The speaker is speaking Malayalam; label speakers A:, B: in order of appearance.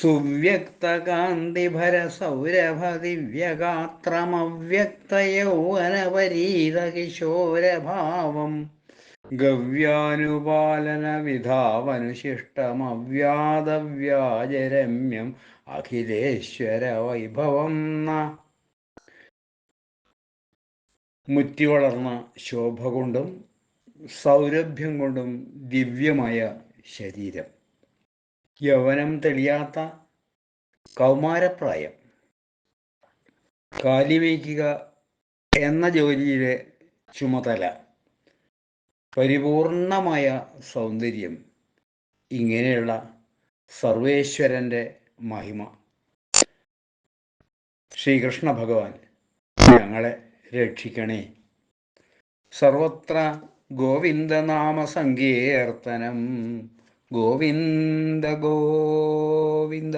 A: സുവ്യക്തകാന്തിഭര ഗവ്യാനുപാലനവിധാവനുശിഷ്ടമവ്യാദവ്യാജരമ്യം അഖിലേശ്വര വൈഭവം ന. മുറ്റി വളർന്ന ശോഭ കൊണ്ടും സൗരഭ്യം കൊണ്ടും ദിവ്യമായ ശരീരം. യൗവനം തെളിയാത്ത കൗമാരപ്രായം. കാലിവയ്ക്കുക എന്ന ജോലിയിലെ ചുമതല. പരിപൂർണമായ സൗന്ദര്യം. ഇങ്ങനെയുള്ള സർവേശ്വരന്റെ മഹിമ. ശ്രീകൃഷ്ണ ഭഗവാൻ ഞങ്ങളെ രക്ഷിക്കണേ. സർവത്ര ഗോവിന്ദനാമ സങ്കീർത്തനം गोविन्द गोविन्द